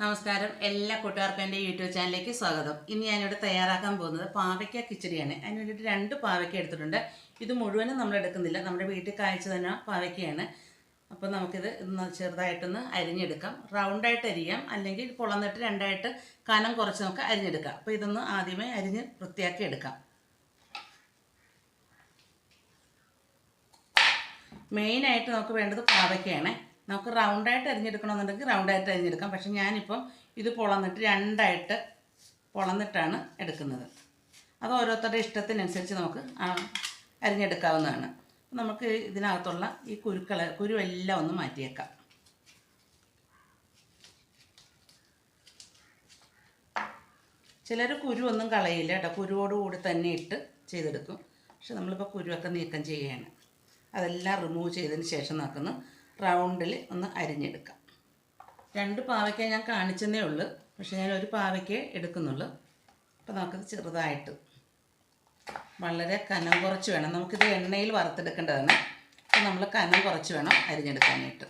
നമസ്കാരം. എല്ലാ കൂട്ടുകാർക്കും എന്റെ യൂട്യൂബ് ചാനലിലേക്ക് സ്വാഗതം. ഇന്ന് ഞാനിവിടെ തയ്യാറാക്കാൻ പോകുന്നത് പാവയ്ക്ക കിച്ചടിയാണ്. അതിന് വേണ്ടിയിട്ട് രണ്ട് പാവയ്ക്ക എടുത്തിട്ടുണ്ട്. ഇത് മുഴുവനും നമ്മൾ എടുക്കുന്നില്ല. നമ്മുടെ വീട്ടിൽ കാഴ്ച തന്നെ പാവയ്ക്കയാണ്. അപ്പോൾ നമുക്കിത് ചെറുതായിട്ടൊന്ന് അരിഞ്ഞെടുക്കാം. റൗണ്ടായിട്ട് അരിയാം. അല്ലെങ്കിൽ പൊളന്നിട്ട് രണ്ടായിട്ട് കനം കുറച്ച് നമുക്ക് അരിഞ്ഞെടുക്കാം. അപ്പോൾ ഇതൊന്ന് ആദ്യമേ അരിഞ്ഞ് വൃത്തിയാക്കി എടുക്കാം. മെയിനായിട്ട് നമുക്ക് വേണ്ടത് പാവയ്ക്കയാണ്. നമുക്ക് റൗണ്ടായിട്ട് അരിഞ്ഞെടുക്കണമെന്നുണ്ടെങ്കിൽ റൗണ്ടായിട്ട് അരിഞ്ഞെടുക്കാം പക്ഷെ ഞാനിപ്പം ഇത് പൊളന്നിട്ട് രണ്ടായിട്ട് പൊളന്നിട്ടാണ് എടുക്കുന്നത്. അത് ഓരോരുത്തരുടെ ഇഷ്ടത്തിനനുസരിച്ച് നമുക്ക് അരിഞ്ഞെടുക്കാവുന്നതാണ്. നമുക്ക് ഇതിനകത്തുള്ള ഈ കുരുക്കളെ കുരുവെല്ലാം ഒന്ന് മാറ്റിയേക്കാം. ചിലർ കുരുവൊന്നും കളയില്ല കേട്ടോ. കുരുവോടുകൂടി തന്നെ ഇട്ട് ചെയ്തെടുക്കും. പക്ഷെ നമ്മളിപ്പോൾ കുരുവൊക്കെ നീക്കം ചെയ്യുകയാണ് അതെല്ലാം റിമൂവ് ചെയ്തതിന് ശേഷം നമുക്കൊന്ന് റൗണ്ടിൽ ഒന്ന് അരിഞ്ഞെടുക്കാം. രണ്ട് പാവയ്ക്ക ഞാൻ കാണിച്ചെന്നേ ഉള്ളൂ. പക്ഷേ ഞാൻ ഒരു പാവയ്ക്ക് എടുക്കുന്നുള്ളൂ. അപ്പോൾ നമുക്കത് ചെറുതായിട്ട് വളരെ കനം കുറച്ച് വേണം. നമുക്കിത് എണ്ണയിൽ വറുത്തെടുക്കേണ്ടതാണ്. അപ്പോൾ നമ്മൾ കനം കുറച്ച് വേണം അരിഞ്ഞെടുക്കാനായിട്ട്.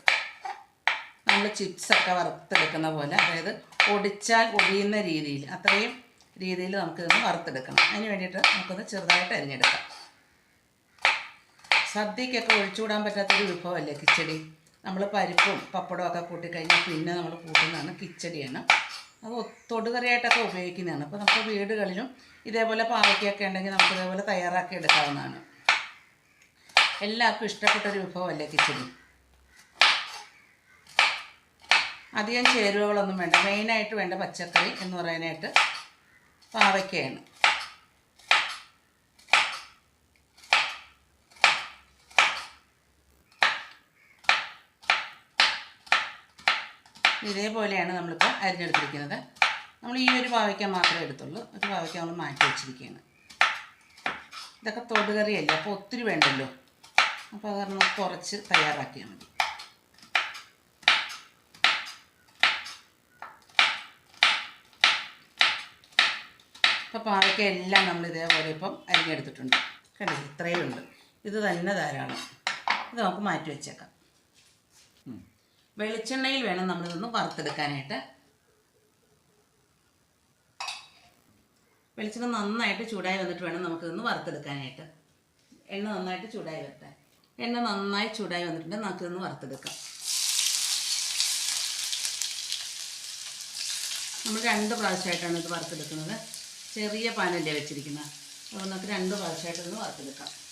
നമ്മൾ ചിപ്സൊക്കെ വറുത്തെടുക്കുന്ന പോലെ അതായത് ഒടിച്ചാൽ ഒടിയുന്ന രീതിയിൽ അത്രയും രീതിയിൽ നമുക്കിതൊന്ന് വറുത്തെടുക്കണം. അതിന് വേണ്ടിയിട്ട് നമുക്കൊന്ന് ചെറുതായിട്ട് അരിഞ്ഞെടുക്കാം. സദ്യക്കൊക്കെ ഒഴിച്ചുകൂടാൻ പറ്റാത്തൊരു വിഭവമല്ലേ കിച്ചടി? നമ്മൾ പരിപ്പും പപ്പടവും ഒക്കെ കൂട്ടിക്കഴിഞ്ഞാൽ പിന്നെ നമ്മൾ കൂട്ടുന്നതാണ് കിച്ചടിയാണ്. അത് തൊടുകറിയായിട്ടൊക്കെ ഉപയോഗിക്കുന്നതാണ്. അപ്പോൾ നമുക്ക് വീടുകളിലും ഇതേപോലെ പാവയ്ക്കൊക്കെ ഉണ്ടെങ്കിൽ നമുക്ക് ഇതേപോലെ തയ്യാറാക്കി എടുക്കാവുന്നതാണ്. എല്ലാവർക്കും ഇഷ്ടപ്പെട്ടൊരു വിഭവമല്ലേ കിച്ചടി? അധികം ചേരുവകളൊന്നും വേണ്ട. മെയിനായിട്ട് വേണ്ട പച്ചക്കറി എന്ന് പറയാനായിട്ട് പാവയ്ക്കയാണ്. ഇതേപോലെയാണ് നമ്മളിപ്പോൾ അരിഞ്ഞെടുത്തിരിക്കുന്നത്. നമ്മൾ ഈ ഒരു പാവയ്ക്ക മാത്രമേ എടുത്തുള്ളൂ. ഒരു പാവയ്ക്ക നമ്മൾ മാറ്റി വെച്ചിരിക്കുകയാണ്. ഇതൊക്കെ തൊടുകറിയല്ലേ? അപ്പോൾ ഒത്തിരി വേണ്ടല്ലോ? അപ്പോൾ അത് കാരണം കുറച്ച് തയ്യാറാക്കിയാൽ മതി. ഇപ്പോൾ പാവയ്ക്ക എല്ലാം നമ്മൾ ഇതേപോലെ ഇപ്പം അരിഞ്ഞെടുത്തിട്ടുണ്ട്. കണ്ടില്ല? ഇത്രയും ഉണ്ട് ഇത് തന്നെ ധാരാളം. ഇത് നമുക്ക് മാറ്റി വെച്ചേക്കാം. വെളിച്ചെണ്ണയിൽ വേണം നമ്മളിതൊന്ന് വറുത്തെടുക്കാനായിട്ട്. വെളിച്ചെണ്ണ നന്നായിട്ട് ചൂടായി വന്നിട്ട് വേണം നമുക്കിതൊന്ന് വറുത്തെടുക്കാനായിട്ട്. എണ്ണ നന്നായിട്ട് ചൂടായി വരട്ടെ. എണ്ണ നന്നായി ചൂടായി വന്നിട്ടുണ്ട്. നമുക്കിതൊന്ന് വറുത്തെടുക്കാം. നമ്മൾ രണ്ട് പ്രാവശ്യമായിട്ടാണ് ഇത് വറുത്തെടുക്കുന്നത്. ചെറിയ പാനല്ലേ വെച്ചിരിക്കുന്നത്. അപ്പോൾ നമുക്ക് രണ്ട് പ്രാവശ്യമായിട്ട് ഇതൊന്ന് വറുത്തെടുക്കാം.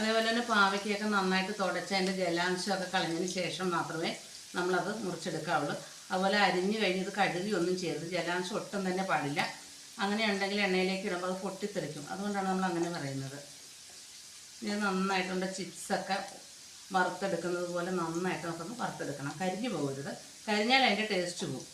അതേപോലെ തന്നെ പാവയ്ക്കൊക്കെ നന്നായിട്ട് തുടച്ച് അതിന്റെ ജലാംശമൊക്കെ കളഞ്ഞതിന് ശേഷം മാത്രമേ നമ്മളത് മുറിച്ചെടുക്കാവുള്ളൂ. അതുപോലെ അരിഞ്ഞു കഴിഞ്ഞത് കഴുകി ഒന്നും ചെയ്യരുത്. ജലാംശം ഒട്ടും തന്നെ പാടില്ല. അങ്ങനെ ഉണ്ടെങ്കിൽ എണ്ണയിലേക്ക് ഇടുമ്പോൾ അത് പൊട്ടിത്തെറിക്കും. അതുകൊണ്ടാണ് നമ്മൾ അങ്ങനെ പറയുന്നത്. ഇത് നന്നായിട്ടുണ്ട് ചിപ്സൊക്കെ വറുത്തെടുക്കുന്നത് പോലെ നന്നായിട്ട് നമുക്കൊന്ന് വറുത്തെടുക്കണം. കരിഞ്ഞു പോകരുത്. കരിഞ്ഞാൽ അതിന്റെ ടേസ്റ്റ് പോകും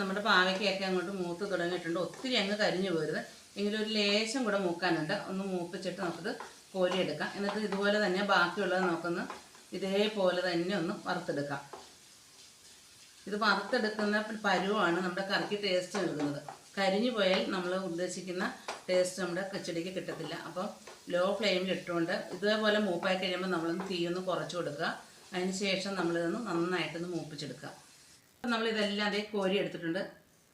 നമ്മുടെ പാവയ്ക്കൊക്കെ അങ്ങോട്ട് മൂത്ത് തുടങ്ങിയിട്ടുണ്ട്. ഒത്തിരി അങ്ങ് കരിഞ്ഞു പോരുത്. എങ്കിലും ഒരു ലേശം കൂടെ മൂക്കാനുണ്ട്. ഒന്ന് മൂപ്പിച്ചിട്ട് നമുക്കിത് കോരിയെടുക്കാം. എന്നിട്ട് ഇതുപോലെ തന്നെ ബാക്കിയുള്ളത് നമുക്കൊന്ന് ഇതേപോലെ തന്നെ ഒന്ന് വറുത്തെടുക്കാം. ഇത് വറുത്തെടുക്കുന്ന പരുവാണ് നമ്മുടെ കറിക്ക് ടേസ്റ്റ് നൽകുന്നത്. കരിഞ്ഞു പോയാൽ നമ്മൾ ഉദ്ദേശിക്കുന്ന ടേസ്റ്റ് നമ്മുടെ കിച്ചടിക്ക് കിട്ടത്തില്ല. അപ്പം ലോ ഫ്ലെയിമിൽ ഇട്ടുകൊണ്ട് ഇതേപോലെ മൂപ്പായി കഴിയുമ്പോൾ നമ്മളൊന്ന് തീയൊന്ന് കുറച്ച് കൊടുക്കുക. അതിന് ശേഷം നമ്മളിതൊന്ന് നന്നായിട്ടൊന്ന് മൂപ്പിച്ചെടുക്കുക. അപ്പം നമ്മളിതെല്ലാം അതേ കോരി എടുത്തിട്ടുണ്ട്.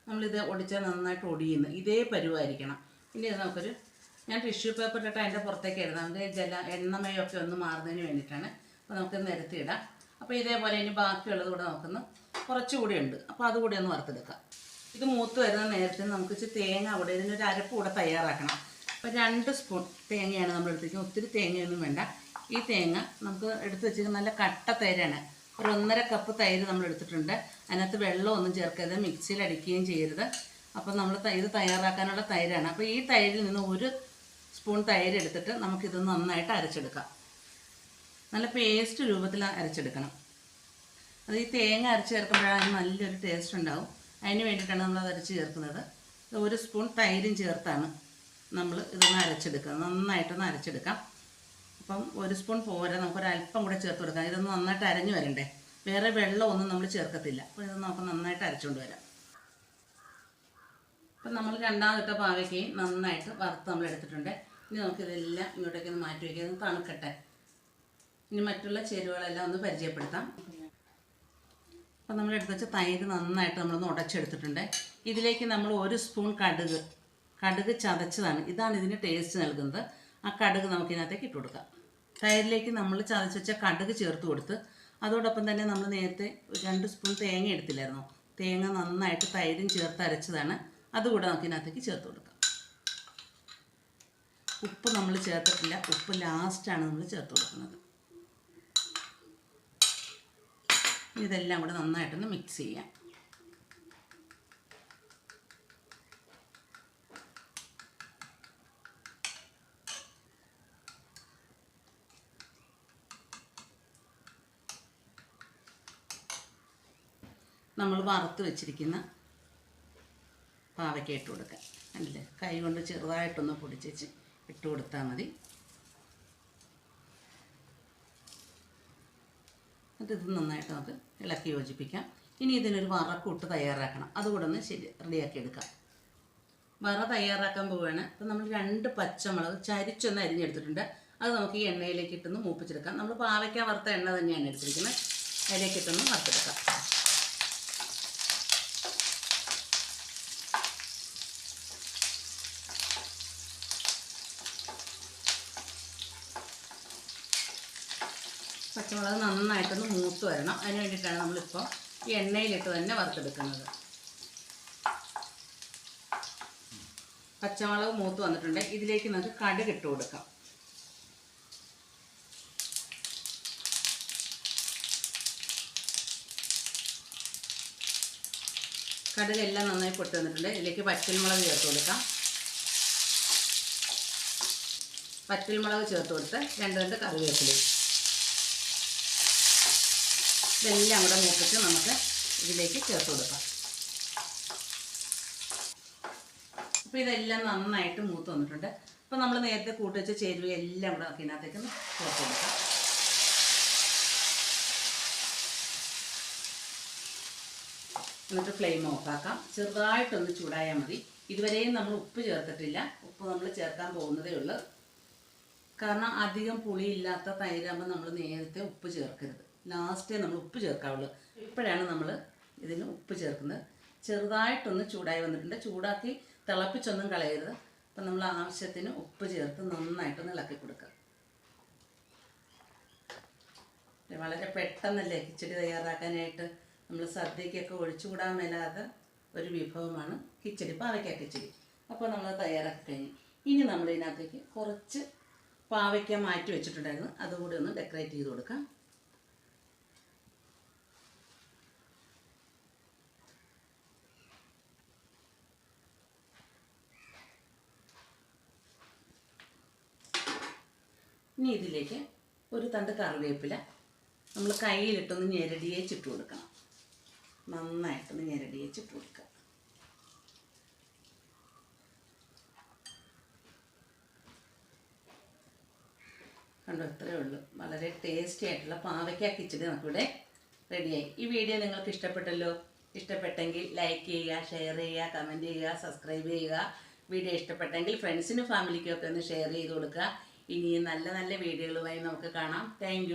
നമ്മളിത് ഒടിച്ചാൽ നന്നായിട്ട് ഒടിയുന്നു. ഇതേ പരുവായിരിക്കണം. ഇനി ഇത് നമുക്കൊരു ഞാൻ ടിഷ്യൂ പേപ്പർ ഇട്ടിട്ട് അതിന്റെ പുറത്തേക്ക് ഇടുന്നത് അതിന്റെ ജല എണ്ണമയൊക്കെ ഒന്ന് മാറുന്നതിന് വേണ്ടിയിട്ടാണ്. അപ്പോൾ നമുക്ക് നിരത്തിയിടാം. അപ്പോൾ ഇതേപോലെ ഇനി ബാക്കിയുള്ളത് കൂടെ നമുക്കൊന്ന് കുറച്ചുകൂടി ഉണ്ട്. അപ്പോൾ അതുകൂടി ഒന്ന് വറുത്തെടുക്കാം. ഇത് മൂത്ത് വരുന്ന നേരത്തെ നമുക്ക് ഇച്ചിരി തേങ്ങ അവിടെ ഇതിനൊരു അരപ്പ് കൂടെ തയ്യാറാക്കണം. അപ്പോൾ രണ്ട് സ്പൂൺ തേങ്ങയാണ് നമ്മൾ എടുത്തിരിക്കുന്നത് ഒത്തിരി തേങ്ങയൊന്നും വേണ്ട. ഈ തേങ്ങ നമുക്ക് എടുത്ത് വെച്ചിരിക്കുന്ന നല്ല കട്ട തൈരാണ്. ഒരു ഒന്നര കപ്പ് തൈര് നമ്മൾ എടുത്തിട്ടുണ്ട്. അതിനകത്ത് വെള്ളമൊന്നും ചേർക്കരുത്. മിക്സിയിൽ അടിക്കുകയും ചെയ്യരുത്. അപ്പം നമ്മൾ ഇത് തയ്യാറാക്കാനുള്ള തൈരാണ്. അപ്പോൾ ഈ തൈരിൽ നിന്ന് ഒരു സ്പൂൺ തൈര് എടുത്തിട്ട് നമുക്കിത് നന്നായിട്ട് അരച്ചെടുക്കാം. നല്ല പേസ്റ്റ് രൂപത്തിൽ അരച്ചെടുക്കണം. അത് ഈ തേങ്ങ അരച്ച് ചേർക്കുമ്പോഴാണ് നല്ലൊരു ടേസ്റ്റ് ഉണ്ടാവും. അതിന് വേണ്ടിയിട്ടാണ് നമ്മൾ അത് അരച്ച് ചേർക്കുന്നത്. ഒരു സ്പൂൺ തൈരും ചേർത്താണ് നമ്മൾ ഇതൊന്ന് അരച്ചെടുക്കുക. നന്നായിട്ടൊന്ന് അരച്ചെടുക്കാം. അപ്പം ഒരു സ്പൂൺ പോരാ നമുക്കൊരൽപ്പം കൂടെ ചേർത്ത് കൊടുക്കാം. ഇതൊന്ന് നന്നായിട്ട് അരഞ്ഞു വരണ്ടേ? വേറെ വെള്ളമൊന്നും നമ്മൾ ചേർക്കത്തില്ല. അപ്പോൾ ഇത് നമുക്ക് നന്നായിട്ട് അരച്ചുകൊണ്ട് വരാം. അപ്പം നമ്മൾ രണ്ടാമത്തെ പാവയ്ക്ക് നന്നായിട്ട് വറുത്ത് നമ്മൾ എടുത്തിട്ടുണ്ട്. ഇനി നമുക്കിതെല്ലാം ഇങ്ങോട്ടേക്ക് ഒന്ന് മാറ്റി വയ്ക്കുക തണുക്കട്ടെ. ഇനി മറ്റുള്ള ചേരുവകളെല്ലാം ഒന്ന് പരിചയപ്പെടുത്താം. അപ്പം നമ്മൾ എടുത്ത് വെച്ച തൈര് നന്നായിട്ട് നമ്മളൊന്ന് ഉടച്ചെടുത്തിട്ടുണ്ട്. ഇതിലേക്ക് നമ്മൾ ഒരു സ്പൂൺ കടുക്. കടുക് ചതച്ചതാണ്. ഇതാണ് ഇതിന് ടേസ്റ്റ് നൽകുന്നത്. ആ കടുക് നമുക്കിതിനകത്തേക്ക് ഇട്ട് കൊടുക്കാം. തൈരിലേക്ക് നമ്മൾ ചതച്ച് വെച്ച കടുക് ചേർത്ത് കൊടുത്ത് അതോടൊപ്പം തന്നെ നമ്മൾ നേരത്തെ രണ്ട് സ്പൂൺ തേങ്ങ എടുത്തില്ലായിരുന്നു? തേങ്ങ നന്നായിട്ട് തൈരും ചേർത്ത് അരച്ചതാണ്. അതുകൂടെ നമുക്ക് ഇതിനകത്തേക്ക് ചേർത്ത് കൊടുക്കാം. ഉപ്പ് നമ്മൾ ചേർത്തിട്ടില്ല. ഉപ്പ് ലാസ്റ്റാണ് നമ്മൾ ചേർത്ത് കൊടുക്കുന്നത്. ഇതെല്ലാം കൂടെ നന്നായിട്ടൊന്ന് മിക്സ് ചെയ്യാം. നമ്മൾ വറുത്ത് വെച്ചിരിക്കുന്ന പാവയ്ക്ക ഇട്ട് കൊടുക്കാം. അല്ലേ കൈ കൊണ്ട് ചെറുതായിട്ടൊന്ന് പൊടിച്ചേച്ച് ഇട്ട് കൊടുത്താൽ മതി. എന്നിട്ട് ഇത് നന്നായിട്ട് നമുക്ക് ഇളക്കി യോജിപ്പിക്കാം. ഇനി ഇതിനൊരു വറക്കൂട്ട് തയ്യാറാക്കണം. അതുകൂടെ ഒന്ന് ശരി റെഡിയാക്കി എടുക്കാം. വറ തയ്യാറാക്കാൻ പോവുകയാണ്. അപ്പം നമ്മൾ രണ്ട് പച്ചമുളക് ചരിച്ചൊന്ന് അരിഞ്ഞെടുത്തിട്ടുണ്ട്. അത് നമുക്ക് ഈ എണ്ണയിലേക്ക് ഇട്ടൊന്ന് മൂപ്പിച്ചെടുക്കാം. നമ്മൾ പാവയ്ക്ക വറുത്ത എണ്ണ തന്നെയാണ് എടുത്തിരിക്കുന്നത്. അതിലേക്ക് ഇട്ടൊന്ന് വറുത്തെടുക്കാം. പച്ചമുളക് നന്നായിട്ടൊന്ന് മൂത്ത് വരണം. അതിന് വേണ്ടിയിട്ടാണ് നമ്മളിപ്പോൾ ഈ എണ്ണയിലിട്ട് തന്നെ വറുത്തെടുക്കുന്നത്. പച്ചമുളക് മൂത്ത് വന്നിട്ടുണ്ട്. ഇതിലേക്ക് നമുക്ക് കടുക് ഇട്ട് കൊടുക്കാം. കടുക് എല്ലാം നന്നായി പൊട്ടി വന്നിട്ടുണ്ട്. ഇതിലേക്ക് പച്ചൽമുളക് ചേർത്ത് കൊടുക്കാം. പച്ചൽമുളക് ചേർത്ത് കൊടുത്ത് രണ്ട് രണ്ട് കറിവേപ്പിലയും. ഇതെല്ലാം കൂടെ മൂപ്പിച്ച് നമുക്ക് ഇതിലേക്ക് ചേർത്ത് കൊടുക്കാം. അപ്പോൾ ഇതെല്ലാം നന്നായിട്ട് മൂത്ത് വന്നിട്ടുണ്ട്. അപ്പോൾ നമ്മൾ നേരത്തെ കൂട്ടി വെച്ച ചേരുവ എല്ലാം കൂടെ ഇതിനകത്തേക്ക് ചേർത്ത് കൊടുക്കാം. എന്നിട്ട് ഫ്ലെയിം ഓഫാക്കാം ചെറുതായിട്ടൊന്ന് ചൂടായാൽ മതി. ഇതുവരെയും നമ്മൾ ഉപ്പ് ചേർത്തിട്ടില്ല. ഉപ്പ് നമ്മൾ ചേർക്കാൻ പോകുന്നതേ ഉള്ളൂ. കാരണം അധികം പുളിയില്ലാത്ത തൈരാകുമ്പോൾ നമ്മൾ നേരത്തെ ഉപ്പ് ചേർക്കരുത്. ലാസ്റ്റേ നമ്മൾ ഉപ്പ് ചേർക്കാവുള്ളൂ. ഇപ്പോഴാണ് നമ്മൾ ഇതിന് ഉപ്പ് ചേർക്കുന്നത്. ചെറുതായിട്ടൊന്ന് ചൂടായി വന്നിട്ടുണ്ട്. ചൂടാക്കി തിളപ്പിച്ചൊന്നും കളയരുത്. അപ്പം നമ്മൾ ആവശ്യത്തിന് ഉപ്പ് ചേർത്ത് നന്നായിട്ടൊന്ന് ഇളക്കി കൊടുക്കുക. വളരെ പെട്ടെന്നല്ലേ കിച്ചടി തയ്യാറാക്കാനായിട്ട് നമ്മൾ സദ്യക്കൊക്കെ ഒഴിച്ചുകൂടാൻ മേലാത്ത ഒരു വിഭവമാണ് കിച്ചടി പാവയ്ക്ക കിച്ചടി. അപ്പോൾ നമ്മൾ തയ്യാറാക്കി കഴിഞ്ഞു. ഇനി നമ്മൾ ഇതിനകത്തേക്ക് കുറച്ച് പാവയ്ക്ക മാറ്റി വെച്ചിട്ടുണ്ടായിരുന്നു. അതുകൂടി ഒന്ന് ഡെക്കറേറ്റ് ചെയ്ത് കൊടുക്കാം. ഇനി ഇതിലേക്ക് ഒരു തണ്ട് കറിവേപ്പില നമ്മൾ കയ്യിലിട്ടൊന്ന് ഞെരടിയേച്ചിട്ട് കൊടുക്കണം. നന്നായിട്ടൊന്ന് ഞെരടിയേച്ചിട്ട് കൊടുക്കുക. കണ്ടോ ഇത്രയേ ഉള്ളൂ. വളരെ ടേസ്റ്റി ആയിട്ടുള്ള പാവയ്ക്ക കിച്ചടി നമുക്കിവിടെ റെഡിയായി ഈ വീഡിയോ നിങ്ങൾക്ക് ഇഷ്ടപ്പെട്ടല്ലോ? ഇഷ്ടപ്പെട്ടെങ്കിൽ ലൈക്ക് ചെയ്യുക ഷെയർ ചെയ്യുക കമന്റ് ചെയ്യുക സബ്സ്ക്രൈബ് ചെയ്യുക. വീഡിയോ ഇഷ്ടപ്പെട്ടെങ്കിൽ ഫ്രണ്ട്സിനും ഫാമിലിക്കും ഒക്കെ ഒന്ന് ഷെയർ ചെയ്ത് കൊടുക്കുക. ഇനിയും നല്ല നല്ല വീഡിയോകളുമായി നമുക്ക് കാണാം. താങ്ക്